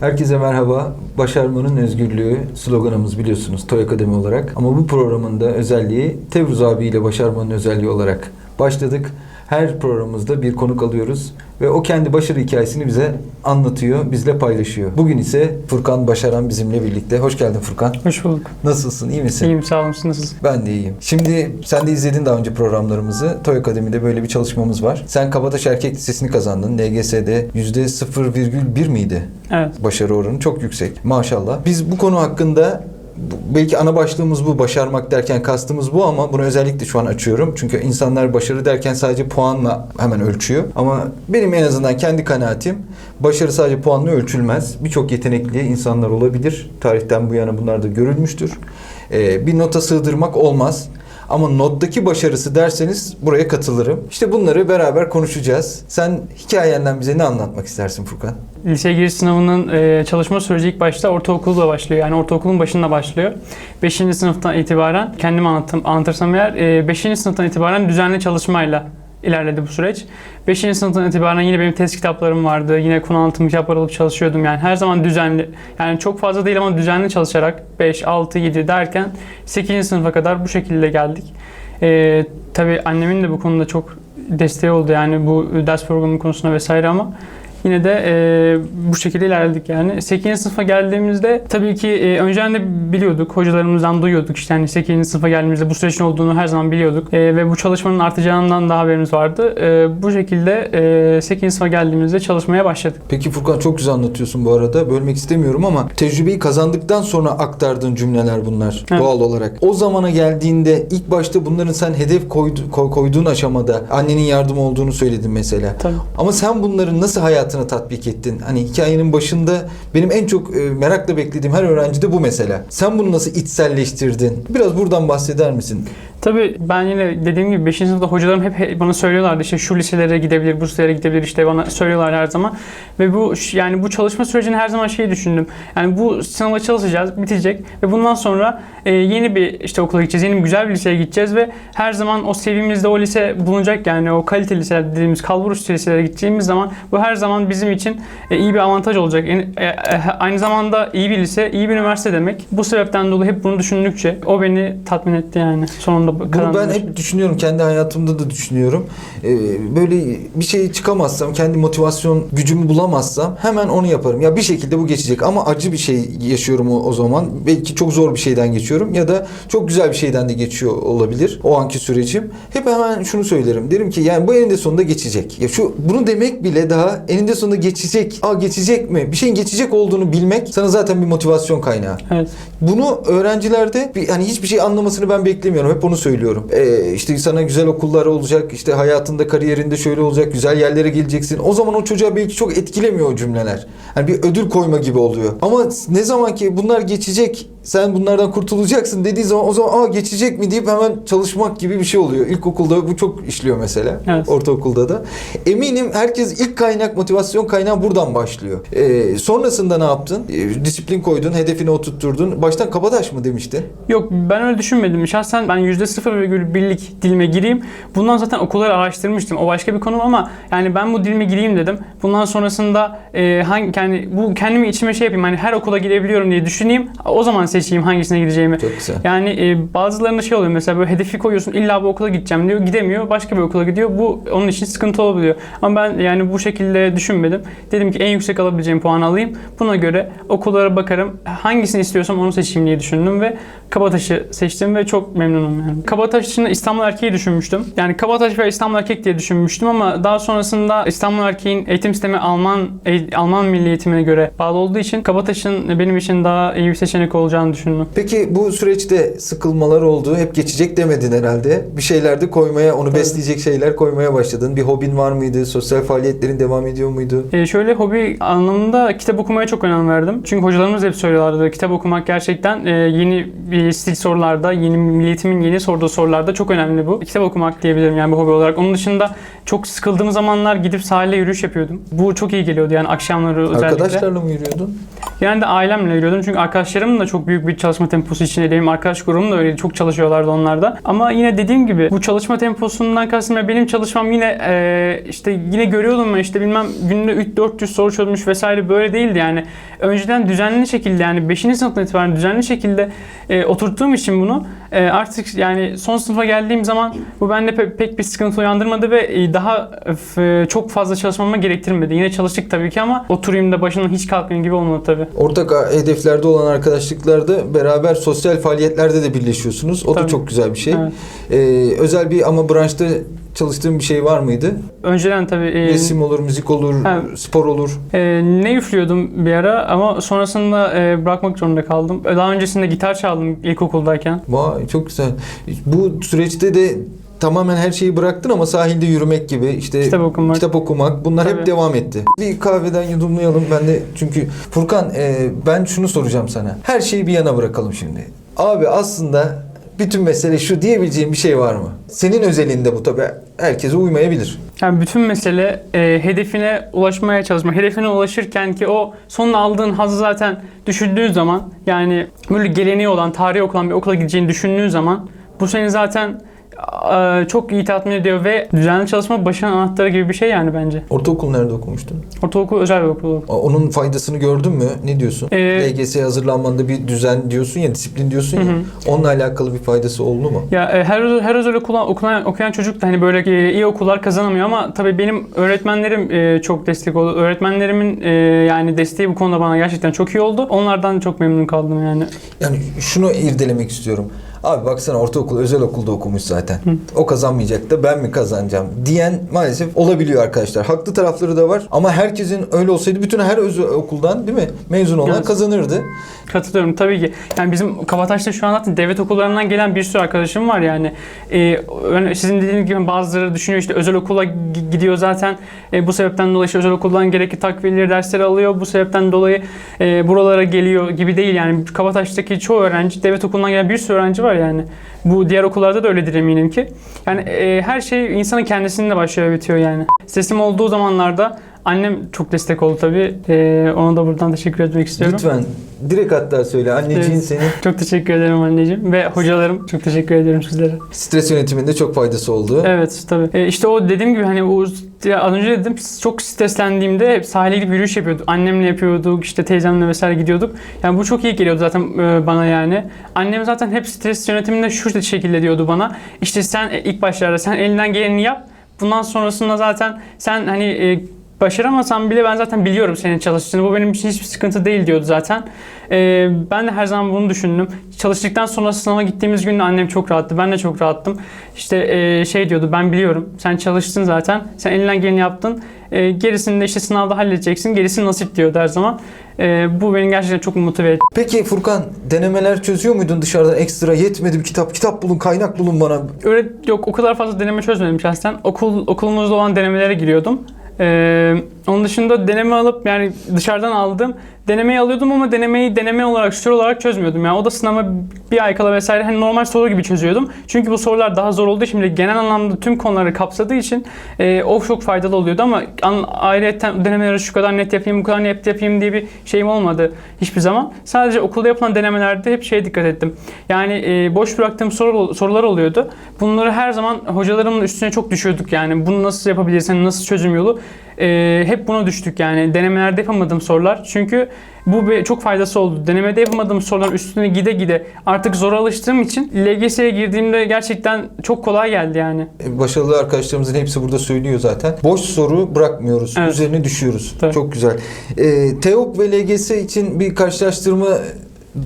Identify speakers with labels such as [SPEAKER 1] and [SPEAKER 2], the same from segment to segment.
[SPEAKER 1] Herkese merhaba. Başarmanın özgürlüğü sloganımız biliyorsunuz Toy Akademi olarak. Ama bu programın da özelliği Tevruz abiyle başarmanın özelliği olarak başladık. Her programımızda bir konuk alıyoruz ve o kendi başarı hikayesini bize anlatıyor, bizle paylaşıyor. Bugün ise Furkan Başaran bizimle birlikte. Hoş geldin Furkan.
[SPEAKER 2] Hoş bulduk.
[SPEAKER 1] Nasılsın? İyi misin?
[SPEAKER 2] İyiyim sağ olun. Siz nasılsınız?
[SPEAKER 1] Ben de iyiyim. Şimdi sen de izledin daha önce programlarımızı. Toy Akademi'de böyle bir çalışmamız var. Sen Kabataş Erkek Lisesi'ni kazandın. NGS'de %0,1 miydi?
[SPEAKER 2] Evet.
[SPEAKER 1] başarı oranı çok yüksek. Maşallah. Biz bu konu hakkında belki ana başlığımız bu, başarmak derken kastımız bu ama bunu özellikle şu an açıyorum. Çünkü insanlar başarı derken sadece puanla hemen ölçüyor. Ama benim en azından kendi kanaatim başarı sadece puanla ölçülmez. Birçok yetenekli insanlar olabilir. Tarihten bu yana bunlar da görülmüştür. Ee, bir nota sığdırmak olmaz. Ama nottaki başarısı derseniz buraya katılırım. İşte bunları beraber konuşacağız. Sen hikayenden bize ne anlatmak istersin Furkan?
[SPEAKER 2] Lise giriş sınavının e, çalışma süreci ilk başta ortaokulda başlıyor. Yani ortaokulun başında başlıyor. 5. sınıftan itibaren kendimi anlattım, anlatırsam eğer 5. sınıftan itibaren düzenli çalışmayla ilerledi bu süreç. 5. sınıftan itibaren yine benim test kitaplarım vardı. Yine konu anlatım kitapları alıp çalışıyordum. Yani her zaman düzenli, yani çok fazla değil ama düzenli çalışarak 5, 6, 7 derken 8. sınıfa kadar bu şekilde geldik. E, tabii annemin de bu konuda çok desteği oldu yani bu ders programı konusunda vesaire ama Yine de e, bu şekilde ilerledik yani. 8. sınıfa geldiğimizde tabii ki e, önceden de biliyorduk, hocalarımızdan duyuyorduk işte hani 8. sınıfa geldiğimizde bu sürecin olduğunu her zaman biliyorduk. E, ve bu çalışmanın artacağından da haberimiz vardı. E, bu şekilde e, 8. sınıfa geldiğimizde çalışmaya başladık.
[SPEAKER 1] Peki Furkan çok güzel anlatıyorsun bu arada. Bölmek istemiyorum ama tecrübeyi kazandıktan sonra aktardığın cümleler bunlar
[SPEAKER 2] Evet.
[SPEAKER 1] doğal olarak. O zamana geldiğinde ilk başta bunların sen hedef koydu, koy- koyduğun aşamada annenin yardım olduğunu söyledin mesela.
[SPEAKER 2] Tabii.
[SPEAKER 1] Ama sen bunları nasıl hayatına tatbik ettin? Hani hikayenin başında benim en çok e, merakla beklediğim her öğrencide bu mesela. Sen bunu nasıl içselleştirdin? Biraz buradan bahseder misin?
[SPEAKER 2] Tabii ben yine dediğim gibi 5. sınıfta hocalarım hep- bana söylüyorlardı işte şu liselere gidebilir, bu liselere gidebilir işte bana söylüyorlar her zaman. Ve bu yani bu çalışma sürecini her zaman şeyi düşündüm. Yani bu sınava çalışacağız, bitecek ve bundan sonra e, yeni bir işte okula gideceğiz, yeni bir güzel bir liseye gideceğiz ve her zaman o seviyemizde o lise bulunacak yani o kaliteli liseler dediğimiz kalbur üstü liselere gideceğimiz zaman bu her zaman bizim için e, iyi bir avantaj olacak. Yani, e, e, aynı zamanda iyi bir lise, iyi bir üniversite demek. Bu sebepten dolayı hep bunu düşündükçe o beni tatmin etti yani sonunda
[SPEAKER 1] Bunu ben hep düşünüyorum. Kendi hayatımda da düşünüyorum. Ee, böyle bir şey çıkamazsam, kendi motivasyon gücümü bulamazsam hemen onu yaparım. Ya bir şekilde bu geçecek ama acı bir şey yaşıyorum o, o zaman. Belki çok zor bir şeyden geçiyorum ya da çok güzel bir şeyden de geçiyor olabilir o anki sürecim. Hep hemen şunu söylerim. Derim ki yani bu eninde sonunda geçecek. Ya şu bunu demek bile daha eninde sonunda geçecek. Aa geçecek mi? Bir şeyin geçecek olduğunu bilmek sana zaten bir motivasyon kaynağı.
[SPEAKER 2] Evet.
[SPEAKER 1] Bunu öğrencilerde bir, hani hiçbir şey anlamasını ben beklemiyorum. Hep onu söylüyorum. Ee, işte sana güzel okullar olacak, işte hayatında, kariyerinde şöyle olacak, güzel yerlere geleceksin. O zaman o çocuğa belki çok etkilemiyor o cümleler. Hani bir ödül koyma gibi oluyor. Ama ne zaman ki bunlar geçecek, sen bunlardan kurtulacaksın dediği zaman o zaman aa geçecek mi deyip hemen çalışmak gibi bir şey oluyor. İlkokulda bu çok işliyor mesela.
[SPEAKER 2] Evet.
[SPEAKER 1] Ortaokulda da. Eminim herkes ilk kaynak, motivasyon kaynağı buradan başlıyor. Ee, sonrasında ne yaptın? Ee, disiplin koydun, hedefini oturtturdun. Baştan kabadaş mı demiştin?
[SPEAKER 2] Yok ben öyle düşünmedim. Şahsen ben %0,1'lik dilime gireyim. Bundan zaten okulları araştırmıştım. O başka bir konu ama yani ben bu dilime gireyim dedim. Bundan sonrasında e, hangi yani bu kendimi içime şey yapayım. Hani her okula gidebiliyorum diye düşüneyim. O zaman seçeyim hangisine gideceğimi.
[SPEAKER 1] Çok güzel.
[SPEAKER 2] Yani e, bazılarında şey oluyor mesela böyle hedefi koyuyorsun illa bu okula gideceğim diyor gidemiyor başka bir okula gidiyor bu onun için sıkıntı olabiliyor ama ben yani bu şekilde düşünmedim dedim ki en yüksek alabileceğim puanı alayım buna göre okullara bakarım hangisini istiyorsam onu seçeyim diye düşündüm ve Kabataş'ı seçtim ve çok memnunum yani. Kabataş dışında İstanbul Erkeği düşünmüştüm yani Kabataş ve İstanbul Erkek diye düşünmüştüm ama daha sonrasında İstanbul Erkeğin eğitim sistemi Alman e- Alman milli eğitimine göre bağlı olduğu için Kabataş'ın benim için daha iyi bir seçenek olacağını düşündüm.
[SPEAKER 1] Peki bu süreçte sıkılmalar oldu. Hep geçecek demedin herhalde. Bir şeyler de koymaya, onu
[SPEAKER 2] Tabii.
[SPEAKER 1] besleyecek şeyler koymaya başladın. Bir hobin var mıydı? Sosyal faaliyetlerin devam ediyor muydu?
[SPEAKER 2] Ee, şöyle hobi anlamında kitap okumaya çok önem verdim. Çünkü hocalarımız hep söylüyorlardı kitap okumak gerçekten e, yeni bir stil sorularda, yeni milliyetimin yeni sorduğu sorularda çok önemli bu. Kitap okumak diyebilirim yani bu hobi olarak. Onun dışında çok sıkıldığım zamanlar gidip sahilde yürüyüş yapıyordum. Bu çok iyi geliyordu yani akşamları özellikle.
[SPEAKER 1] Arkadaşlarla mı yürüyordun?
[SPEAKER 2] Genelde ailemle yürüyordum çünkü arkadaşlarımın da çok büyük büyük bir çalışma temposu içinde. Benim arkadaş grubum da öyle çok çalışıyorlardı onlar da. Ama yine dediğim gibi bu çalışma temposundan kastım ya benim çalışmam yine e, işte yine görüyordum ben işte bilmem günde 3-400 soru çözmüş vesaire böyle değildi yani. Önceden düzenli şekilde yani 5. sınıftan itibaren düzenli şekilde e, oturttuğum için bunu e, artık yani son sınıfa geldiğim zaman bu bende pe- pek bir sıkıntı uyandırmadı ve e, daha e, çok fazla çalışmama gerektirmedi. Yine çalıştık tabii ki ama oturayım da başından hiç kalkmayayım gibi olmadı tabii.
[SPEAKER 1] Ortak hedeflerde olan arkadaşlıklarda beraber sosyal faaliyetlerde de birleşiyorsunuz. O da
[SPEAKER 2] Tabii.
[SPEAKER 1] çok güzel bir şey.
[SPEAKER 2] Evet.
[SPEAKER 1] Ee, özel bir ama branşta çalıştığın bir şey var mıydı?
[SPEAKER 2] Önceden tabii e,
[SPEAKER 1] Resim olur, müzik olur,
[SPEAKER 2] Ha.
[SPEAKER 1] spor olur.
[SPEAKER 2] e, ne üflüyordum bir ara ama sonrasında e, bırakmak zorunda kaldım. Daha öncesinde gitar çaldım ilkokuldayken.
[SPEAKER 1] Vay çok güzel. Bu süreçte de tamamen her şeyi bıraktın ama sahilde yürümek gibi işte
[SPEAKER 2] Kitap okumak.
[SPEAKER 1] kitap okumak bunlar hep
[SPEAKER 2] Tabii.
[SPEAKER 1] devam etti. Bir kahveden yudumlayalım ben de çünkü Furkan e, ben şunu soracağım sana. Her şeyi bir yana bırakalım şimdi. Abi aslında bütün mesele şu diyebileceğim bir şey var mı? Senin özelinde bu tabii herkese uymayabilir.
[SPEAKER 2] Yani bütün mesele e, hedefine ulaşmaya çalışmak. Hedefine ulaşırken ki o sonunda aldığın hazzı zaten düşündüğün zaman yani böyle geleneği olan, tarihi okulan bir okula gideceğini düşündüğün zaman bu seni zaten çok iyi tatmin ediyor ve düzenli çalışma başarının anahtarı gibi bir şey yani bence.
[SPEAKER 1] Ortaokul nerede okumuştun?
[SPEAKER 2] Ortaokul özel bir okul.
[SPEAKER 1] Onun faydasını gördün mü? Ne diyorsun?
[SPEAKER 2] Ee,
[SPEAKER 1] LGS'ye hazırlanmanda bir düzen diyorsun ya, disiplin diyorsun ya.
[SPEAKER 2] Hı hı.
[SPEAKER 1] Onunla alakalı bir faydası oldu mu?
[SPEAKER 2] Ya e, her her özel okulan, okuyan, okuyan çocuk da hani böyle e, iyi okullar kazanamıyor ama tabii benim öğretmenlerim e, çok destek oldu. Öğretmenlerimin yani desteği bu konuda bana gerçekten çok iyi oldu. Onlardan çok memnun kaldım yani.
[SPEAKER 1] Yani şunu irdelemek istiyorum. Abi baksana ortaokul özel okulda okumuş zaten. O kazanmayacak da ben mi kazanacağım diyen maalesef olabiliyor arkadaşlar. Haklı tarafları da var ama herkesin öyle olsaydı bütün her özel okuldan değil mi mezun olan
[SPEAKER 2] Evet.
[SPEAKER 1] kazanırdı.
[SPEAKER 2] Katılıyorum tabii ki. Yani bizim Kabataş'ta şu an zaten devlet okullarından gelen bir sürü arkadaşım var yani. Ee, sizin dediğiniz gibi bazıları düşünüyor işte özel okula gi- gidiyor zaten. E, bu sebepten dolayı işte özel okuldan gerekli takviyeleri dersleri alıyor. Bu sebepten dolayı e, buralara geliyor gibi değil yani. Kabataş'taki çoğu öğrenci devlet okulundan gelen bir sürü öğrenci var yani. Bu diğer okullarda da öyledir eminim ki. Yani e, her şey insanın kendisinde başlıyor bitiyor yani. Sesim olduğu zamanlarda annem çok destek oldu tabii. E, ona da buradan teşekkür etmek istiyorum.
[SPEAKER 1] Lütfen direkt hatta söyle anneciğin
[SPEAKER 2] Evet.
[SPEAKER 1] senin
[SPEAKER 2] Çok teşekkür ederim anneciğim ve hocalarım çok teşekkür ederim sizlere.
[SPEAKER 1] stres yönetiminde çok faydası oldu.
[SPEAKER 2] Evet tabii. E, işte o dediğim gibi hani o ya az önce dedim çok streslendiğimde hep sahile gidip yürüyüş yapıyorduk. Annemle yapıyorduk işte teyzemle vesaire gidiyorduk. Yani bu çok iyi geliyordu zaten e, bana yani. Annem zaten hep stres yönetiminde şu şekilde diyordu bana. İşte sen e, ilk başlarda sen elinden geleni yap. Bundan sonrasında zaten sen hani e, başaramasan bile ben zaten biliyorum senin çalıştığını. Bu benim için hiçbir sıkıntı değil diyordu zaten. E, ben de her zaman bunu düşündüm. Çalıştıktan sonra sınava gittiğimiz gün annem çok rahattı. Ben de çok rahattım. İşte e, şey diyordu ben biliyorum. Sen çalıştın zaten. Sen elinden geleni yaptın. E, gerisini de işte sınavda halledeceksin. Gerisi nasip diyordu her zaman. E, bu beni gerçekten çok motive etti.
[SPEAKER 1] Peki Furkan denemeler çözüyor muydun dışarıdan ekstra yetmedi bir kitap kitap bulun kaynak bulun bana.
[SPEAKER 2] Öyle yok o kadar fazla deneme çözmedim şahsen. Okul okulumuzda olan denemelere giriyordum. Ee, onun dışında deneme alıp yani dışarıdan aldım. Denemeyi alıyordum ama denemeyi deneme olarak, süre olarak çözmüyordum. Yani o da sınava bir ay kala vesaire hani normal soru gibi çözüyordum. Çünkü bu sorular daha zor olduğu bile genel anlamda tüm konuları kapsadığı için e, o çok faydalı oluyordu ama an, ayrıca denemeleri şu kadar net yapayım, bu kadar net yapayım diye bir şeyim olmadı hiçbir zaman. Sadece okulda yapılan denemelerde hep şeye dikkat ettim. Yani e, boş bıraktığım soru, sorular oluyordu. Bunları her zaman hocalarımın üstüne çok düşüyorduk yani. Bunu nasıl yapabilirsin, nasıl çözüm yolu? E, hep buna düştük yani. Denemelerde yapamadığım sorular. Çünkü bu çok faydası oldu. Denemede yapamadığım soruların üstüne gide gide artık zor alıştığım için LGS'ye girdiğimde gerçekten çok kolay geldi yani.
[SPEAKER 1] E, Başarılı arkadaşlarımızın hepsi burada söylüyor zaten. Boş soru bırakmıyoruz.
[SPEAKER 2] Evet.
[SPEAKER 1] Üzerine düşüyoruz.
[SPEAKER 2] Tabii.
[SPEAKER 1] Çok güzel. E, TEOK ve LGS için bir karşılaştırma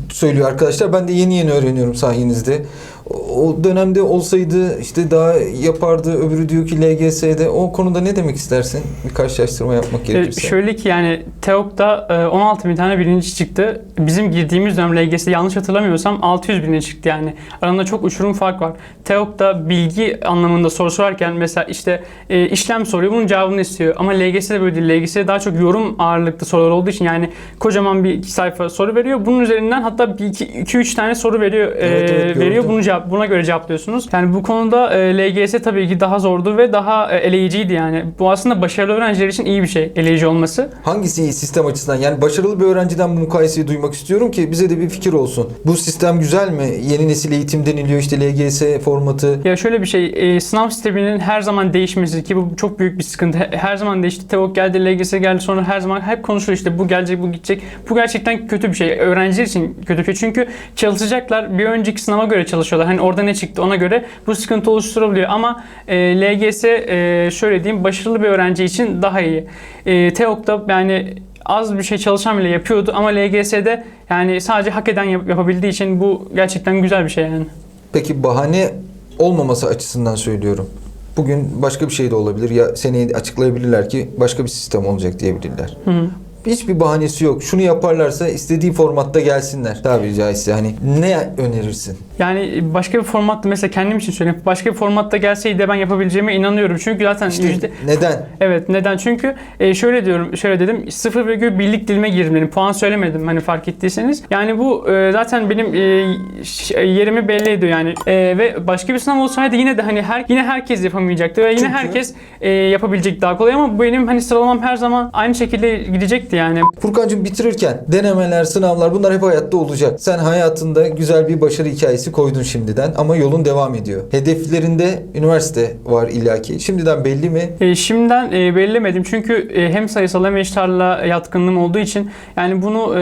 [SPEAKER 1] söylüyor arkadaşlar. Ben de yeni yeni öğreniyorum sayenizde. O- dönemde olsaydı işte daha yapardı. Öbürü diyor ki LGS'de. O konuda ne demek istersin? Bir karşılaştırma yapmak
[SPEAKER 2] E,
[SPEAKER 1] gerekirse.
[SPEAKER 2] şöyle ki yani TEOK'ta e, 16 bin tane birinci çıktı. Bizim girdiğimiz dönem LGS'de yanlış hatırlamıyorsam 600 bininci çıktı yani. Arasında çok uçurum fark var. TEOK'ta bilgi anlamında soru sorarken mesela işte e, işlem soruyor bunun cevabını istiyor. Ama LGS'de böyle değil. LGS'de daha çok yorum ağırlıklı sorular olduğu için yani kocaman bir iki sayfa soru veriyor. Bunun üzerinden hatta bir iki, iki üç tane soru veriyor. e,
[SPEAKER 1] Evet, evet,
[SPEAKER 2] veriyor. Cevap, buna göre cevaplıyorsunuz. Yani bu konuda e, LGS tabii ki daha zordu ve daha e, eleyiciydi yani. Bu aslında başarılı öğrenciler için iyi bir şey eleyici olması.
[SPEAKER 1] Hangisi iyi sistem açısından? Yani başarılı bir öğrenciden bu mukayeseye duymak istiyorum ki bize de bir fikir olsun. Bu sistem güzel mi? Yeni nesil eğitim deniliyor işte LGS formatı.
[SPEAKER 2] Ya şöyle bir şey, e, sınav sisteminin her zaman değişmesi ki bu çok büyük bir sıkıntı. He- Her zaman değişti. TEOK geldi, LGS geldi sonra her zaman hep konuşuluyor işte bu gelecek, bu gidecek. Bu gerçekten kötü bir şey. Öğrenciler için kötü bir şey. Çünkü çalışacaklar bir önceki sınava göre çalışıyorlar. Hani orada ne çıktı ona göre bu sıkıntı oluşturabiliyor. Ama e, LGS e, şöyle diyeyim başarılı bir öğrenci için daha iyi. E, TEOK'ta yani az bir şey çalışan bile yapıyordu ama LGS'de yani sadece hak eden yap- yapabildiği için bu gerçekten güzel bir şey yani.
[SPEAKER 1] Peki bahane olmaması açısından söylüyorum. Bugün başka bir şey de olabilir. Ya seneye açıklayabilirler ki başka bir sistem olacak diyebilirler.
[SPEAKER 2] Hı hı.
[SPEAKER 1] Hiçbir bahanesi yok. Şunu yaparlarsa istediği formatta gelsinler. Tabiri caizse hani ne önerirsin?
[SPEAKER 2] Yani başka bir formatta mesela kendim için söyleyeyim. Başka bir formatta gelseydi de ben yapabileceğime inanıyorum. Çünkü zaten
[SPEAKER 1] İşte
[SPEAKER 2] yüzde...
[SPEAKER 1] neden?
[SPEAKER 2] Evet neden? Çünkü e, şöyle diyorum, şöyle dedim 0,1'lik dilime girdim dedim. Puan söylemedim hani fark ettiyseniz. Yani bu e, zaten benim e, ş- yerimi belli ediyor yani. E, ve başka bir sınav olsaydı yine de hani her yine herkes yapamayacaktı ve yine
[SPEAKER 1] Çünkü-
[SPEAKER 2] herkes e, yapabilecek daha kolay ama benim hani sıralamam her zaman aynı şekilde gidecekti yani.
[SPEAKER 1] Furkancığım bitirirken denemeler, sınavlar bunlar hep hayatta olacak. Sen hayatında güzel bir başarı hikayesi koydun şimdiden ama yolun devam ediyor. Hedeflerinde üniversite var illaki. Şimdiden belli mi?
[SPEAKER 2] E, şimdiden e, belirlemedim çünkü e, hem sayısal hem eşit ağırlığa yatkınlığım olduğu için yani bunu e,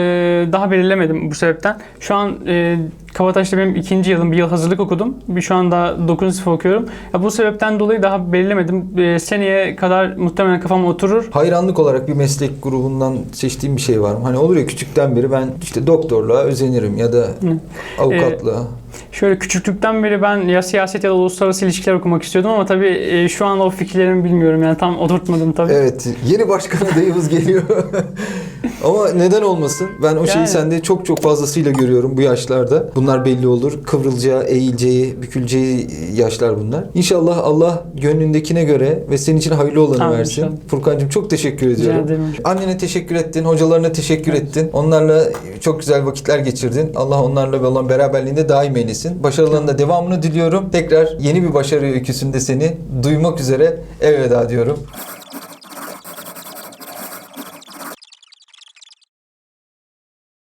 [SPEAKER 2] daha belirlemedim bu sebepten. Şu an e, Kabataş'ta benim ikinci yılım, bir yıl hazırlık okudum. Bir şu anda 9. sınıf okuyorum. Ya, bu sebepten dolayı daha belirlemedim. E, seneye kadar muhtemelen kafama oturur.
[SPEAKER 1] Hayranlık olarak bir meslek grubundan seçtiğin bir şey var mı? Hani olur ya küçükten beri ben işte doktorluğa özenirim ya da avukatlığa.
[SPEAKER 2] Şöyle küçüklükten beri ben ya siyaset ya da uluslararası ilişkiler okumak istiyordum ama tabii e, şu an o fikirlerimi bilmiyorum yani tam oturtmadım tabii.
[SPEAKER 1] Evet, yeni başkan adayımız geliyor. Ama neden olmasın? Ben o şeyi
[SPEAKER 2] Yani.
[SPEAKER 1] sende çok çok fazlasıyla görüyorum bu yaşlarda. Bunlar belli olur. Kıvrılacağı, eğileceği, büküleceği yaşlar bunlar. İnşallah Allah gönlündekine göre ve senin için hayırlı olanı
[SPEAKER 2] Amin
[SPEAKER 1] versin.
[SPEAKER 2] inşallah.
[SPEAKER 1] Furkancığım çok teşekkür ediyorum. Annene teşekkür ettin, hocalarına teşekkür ettin. Onlarla çok güzel vakitler geçirdin. Allah onlarla olan beraberliğinde daim eylesin. Başarılarının da devamını diliyorum. Tekrar yeni bir başarı öyküsünde seni duymak üzere elveda diyorum.